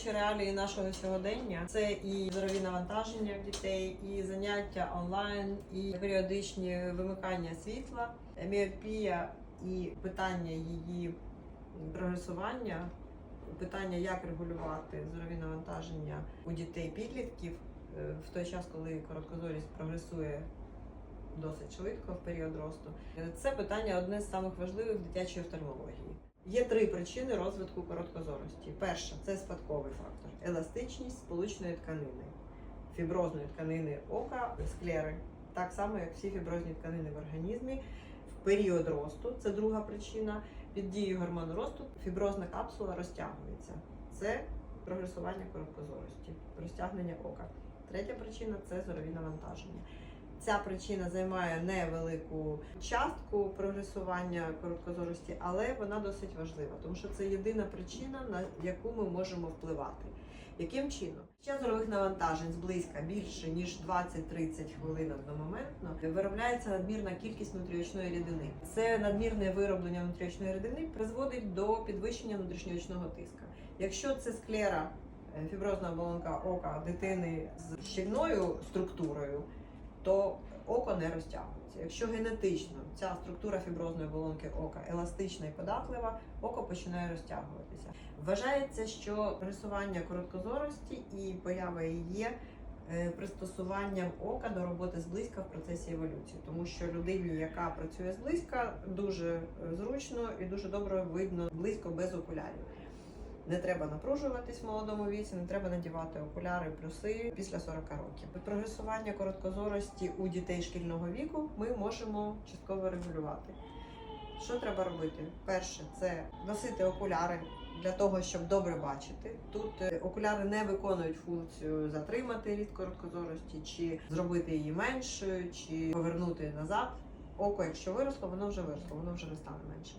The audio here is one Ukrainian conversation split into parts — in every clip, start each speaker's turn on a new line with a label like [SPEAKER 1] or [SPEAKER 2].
[SPEAKER 1] Враховуючи реалії нашого сьогодення, це і зорові навантаження в дітей, і заняття онлайн, і періодичні вимикання світла, міопія і питання її прогресування, питання, як регулювати зорові навантаження у дітей підлітків е, в той час, коли короткозорість прогресує досить швидко в період росту. Це питання одне з самих важливих в дитячій офтальмології. Є три причини розвитку короткозорості. Перша це спадковий фактор, еластичність сполучної тканини, фіброзної тканини ока, склери, так само як всі фіброзні тканини в організмі. В період росту це друга причина. Під дією гормону росту фіброзна капсула розтягується. Це прогресування короткозорості, розтягнення ока. Третя причина це зорові навантаження. Ця причина займає невелику частку прогресування короткозорості, але вона досить важлива, тому що це єдина причина, на яку ми можемо впливати. Яким чином? Під час зорових навантажень зблизька більше ніж 20-30 хвилин одномоментно виробляється надмірна кількість внутріочної рідини. Це надмірне вироблення внутріочної рідини призводить до підвищення внутрішньоочного тиска. Якщо це склера, е, фіброзна оболонка ока дитини з щільною структурою, то око не розтягується. Якщо генетично ця структура фіброзної оболонки ока еластична і податлива, око починає розтягуватися. Вважається, що прогресування короткозорості і поява її є е, пристосуванням ока до роботи зблизька в процесі еволюції, тому що людині, яка працює зблизька, дуже е, зручно і дуже добре видно близько без окулярів. Не треба напружуватись молодому віці, не треба надівати окуляри плюси після 40 років. Прогресування короткозорості у дітей шкільного віку ми можемо частково регулювати. Що треба робити? Перше, це носити окуляри для того, щоб добре бачити. Тут е, окуляри не виконують функцію затримати від короткозорості, чи зробити її меншою, чи повернути назад. Око, якщо виросло, воно вже виросло, воно вже не стане меншим.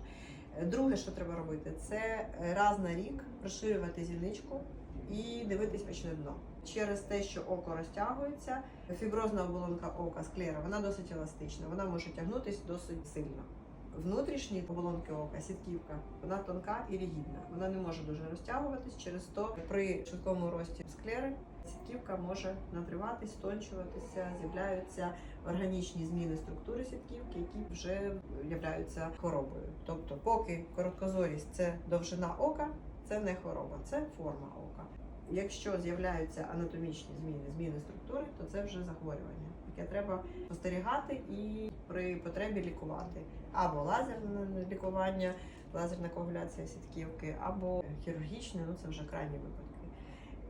[SPEAKER 1] Друге, що треба робити, це е, раз на рік розширювати зіничку і дивитись очне дно. Через те, що око розтягується, фіброзна оболонка ока, склера, вона досить еластична, вона може тягнутись досить сильно. Внутрішні оболонки ока, сітківка, вона тонка і рігідна. Вона не може дуже розтягуватись. Через то при швидкому рості склери сітківка може надриватись, стончуватися, з'являються органічні зміни структури сітківки, які вже являються хворобою. Тобто, поки короткозорість це довжина ока, це не хвороба, це форма ока. Якщо з'являються анатомічні зміни, зміни структури, то це вже захворювання, яке треба спостерігати і при потребі лікувати або лазерне лікування, лазерна коагуляція сітківки, або хірургічне, ну це вже крайні випадки.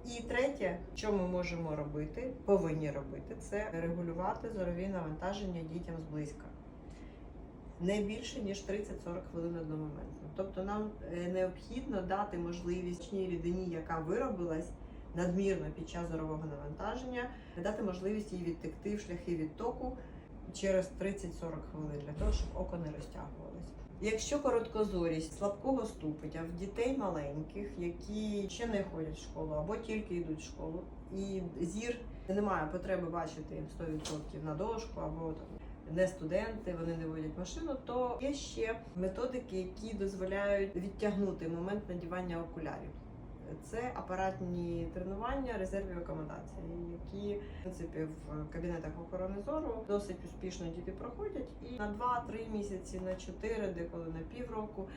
[SPEAKER 1] І третє, що ми можемо робити, повинні робити, це регулювати зорові навантаження дітям зблизька. Не більше ніж 30-40 хвилин одномоментно. Тобто нам е, необхідно дати можливість рідині, яка виробилась надмірно під час зорового навантаження, дати можливість їй відтекти в шляхи відтоку через 30-40 хвилин для того, щоб око не розтягувалось. Якщо короткозорість слабкого ступеня в дітей маленьких, які ще не ходять в школу або тільки йдуть в школу, і зір немає потреби бачити 100% на дошку або там не студенти, вони не водять машину, то є ще методики, які дозволяють відтягнути момент надівання окулярів. Це апаратні тренування резервів акомодації, які в принципі в кабінетах охорони зору досить успішно діти проходять. І на 2-3 місяці, на 4, деколи на півроку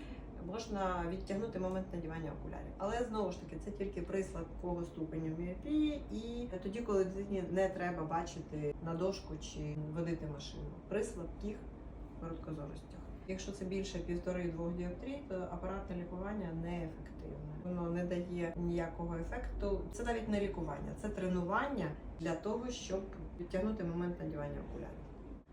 [SPEAKER 1] можна відтягнути момент надівання окулярів. Але знову ж таки, це тільки при слабкого ступеню міопії, і тоді, коли дитині не треба бачити на дошку чи водити машину при слабких короткозоростях. Якщо це більше півтори-двох діоптрій, то апаратне лікування неефективне. Воно не дає ніякого ефекту. Це навіть не лікування, це тренування для того, щоб відтягнути момент надівання окулярів.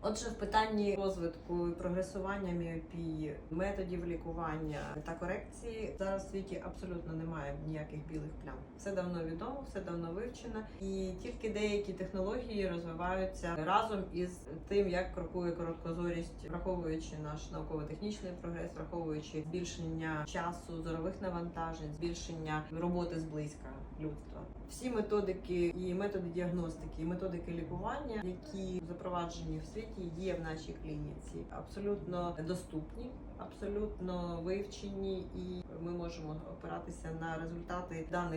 [SPEAKER 1] Отже, в питанні розвитку і прогресування міопії, методів лікування та корекції зараз в світі абсолютно немає ніяких білих плям. Все давно відомо, все давно вивчено, і тільки деякі технології розвиваються разом із тим, як крокує короткозорість, враховуючи наш науково-технічний прогрес, враховуючи збільшення часу зорових навантажень, збільшення роботи зблизька людства. Всі методики і методи діагностики, і методики лікування, які запроваджені в світі, є в нашій клініці, абсолютно доступні, абсолютно вивчені, і ми можемо опиратися на результати даних